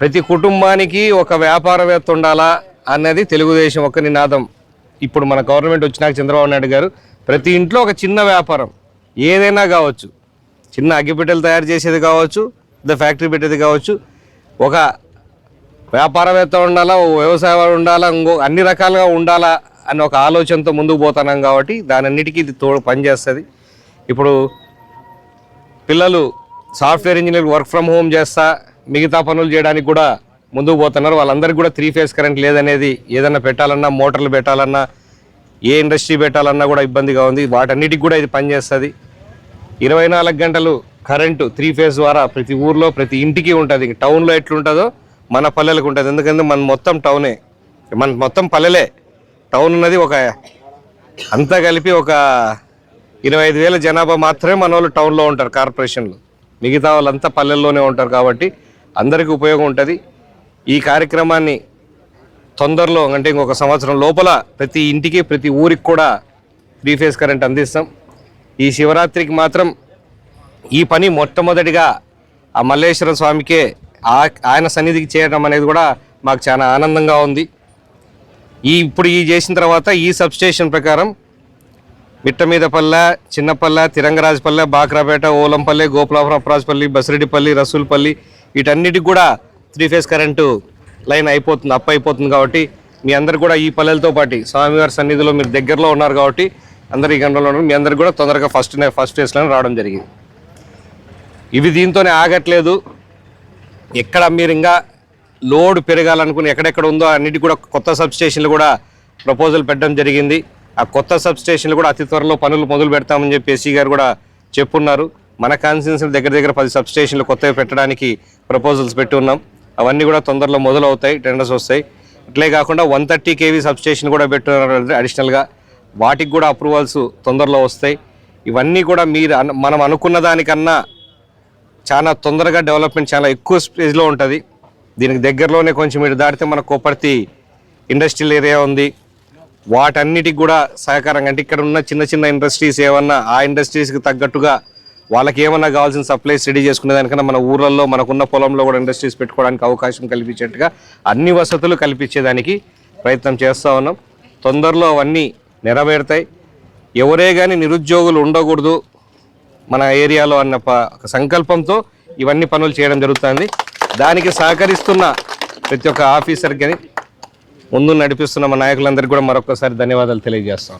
ప్రతి కుటుంబానికి ఒక వ్యాపారవేత్త ఉండాలా అన్నది తెలుగుదేశం ఒక నినాదం ఇప్పుడు మన గవర్నమెంట్ వచ్చినాక చంద్రబాబు నాయుడు గారు ప్రతి ఇంట్లో ఒక చిన్న వ్యాపారం ఏదైనా కావచ్చు. చిన్న అగ్గిపెట్టెలు తయారు చేసేది కావచ్చు పెద్ద ఫ్యాక్టరీ పెట్టేది కావచ్చు. ఒక వ్యాపారవేత్త ఉండాలా ఓ వ్యవసాయం ఉండాలా ఇంకో అన్ని రకాలుగా ఉండాలా అని ఒక ఆలోచనతో ముందుకు పోతున్నాం కాబట్టి దానన్నిటికీ ఇది తోడు పనిచేస్తుంది ఇప్పుడు పిల్లలు software engineer work from home చేస్తా మిగతా పనులు చేయడానికి కూడా ముందుకు పోతున్నారు. వాళ్ళందరికీ కూడా త్రీ ఫేస్ కరెంట్ లేదనేది ఏదైనా పెట్టాలన్నా మోటార్లు పెట్టాలన్నా ఏ ఇండస్ట్రీ పెట్టాలన్నా కూడా ఇబ్బందిగా ఉంది. వాటన్నిటికి కూడా ఇది పనిచేస్తుంది. ఇరవై నాలుగు గంటలు కరెంటు త్రీ ఫేజ్ ద్వారా ప్రతి ఊర్లో ప్రతి ఇంటికి ఉంటుంది. టౌన్లో ఎట్లుంటుందో మన పల్లెలకు ఉంటుంది. ఎందుకంటే మన మొత్తం టౌనే. మన మొత్తం పల్లెలే. టౌన్ ఉన్నది ఒక అంతా కలిపి ఒక ఇరవై ఐదు వేల జనాభా మాత్రమే మన వాళ్ళు టౌన్లో ఉంటారు కార్పొరేషన్లో. మిగతా వాళ్ళంతా పల్లెల్లోనే ఉంటారు కాబట్టి అందరికీ ఉపయోగం ఉంటుంది. ఈ కార్యక్రమాన్ని తొందరలో అంటే ఇంకొక సంవత్సరం లోపల ప్రతి ఇంటికి ప్రతి ఊరికి కూడా త్రీ ఫేస్ కరెంట్ అందిస్తాం. ఈ శివరాత్రికి మాత్రం ఈ పని మొట్టమొదటిగా ఆ మల్లేశ్వర స్వామికే ఆ- ఆయన సన్నిధికి చేయడం అనేది కూడా మాకు చాలా ఆనందంగా ఉంది. ఈ ఇప్పుడు ఈ చేసిన తర్వాత ఈ సబ్స్టేషన్ ప్రకారం మిట్టమీదపల్లె చిన్నపల్లె తిరంగరాజపల్లె బాక్రాపేట ఓలంపల్లి గోపులాపురప్రాజపల్లి బసిరెడ్డిపల్లి రసూల్పల్లి వీటన్నిటికి కూడా త్రీ ఫేజ్ కరెంటు లైన్ అయిపోతుంది అప్ అయిపోతుంది కాబట్టి మీ అందరు కూడా ఈ పల్లెలతో పాటు స్వామివారి సన్నిధిలో మీరు దగ్గరలో ఉన్నారు కాబట్టి అందరు ఈ గంటలో ఉన్నారు. మీ అందరు కూడా తొందరగా ఫస్ట్ ఫస్ట్ ఫేజ్లోనే రావడం జరిగింది. ఇవి దీంతోనే ఆగట్లేదు. ఎక్కడ మీరు ఇంకా లోడ్ పెరగాలనుకుని ఎక్కడెక్కడ ఉందో అన్నిటి కూడా కొత్త సబ్స్టేషన్లు కూడా ప్రపోజల్ పెట్టడం జరిగింది. ఆ కొత్త సబ్స్టేషన్లు కూడా అతి త్వరలో పనులు మొదలు పెడతామని చెప్పి ఎస్సీ గారు కూడా చెప్పున్నారు. మన కాన్స్టిట్యూన్సీ దగ్గర దగ్గర పది సబ్స్టేషన్లు కొత్తవి పెట్టడానికి ప్రపోజల్స్ పెట్టి ఉన్నాం. అవన్నీ కూడా తొందరలో మొదలవుతాయి టెండర్స్ వస్తాయి. అట్లే కాకుండా వన్ థర్టీ కేవీ సబ్స్టేషన్ కూడా పెట్టున్నారు అడిషనల్గా. వాటికి కూడా అప్రూవల్స్ తొందరలో వస్తాయి. ఇవన్నీ కూడా మీరు మనం అనుకున్న దానికన్నా చాలా తొందరగా డెవలప్మెంట్ చాలా ఎక్కువ స్టేజ్లో ఉంటుంది. దీనికి దగ్గరలోనే కొంచెం మీరు దాటితే మన కోపర్తి ఇండస్ట్రియల్ ఏరియా ఉంది. వాటన్నిటికి కూడా సహకారం అంటే ఇక్కడ ఉన్న చిన్న చిన్న ఇండస్ట్రీస్ ఏమన్నా ఆ ఇండస్ట్రీస్కి తగ్గట్టుగా వాళ్ళకి ఏమన్నా కావాల్సిన సప్లైస్ రెడీ చేసుకునే దానికన్నా మన ఊర్లలో మనకున్న పొలంలో కూడా ఇండస్ట్రీస్ పెట్టుకోవడానికి అవకాశం కల్పించేట్టుగా అన్ని వసతులు కల్పించేదానికి ప్రయత్నం చేస్తూ ఉన్నాం. తొందరలో అవన్నీ నెరవేరుతాయి. ఎవరే కానీ నిరుద్యోగులు ఉండకూడదు మన ఏరియాలో అన్న ఒక సంకల్పంతో ఇవన్నీ పనులు చేయడం జరుగుతుంది. దానికి సహకరిస్తున్న ప్రతి ఒక్క ఆఫీసర్ కానీ ముందు నడిపిస్తున్న మా నాయకులందరికీ కూడా మరొకసారి ధన్యవాదాలు తెలియజేస్తాం.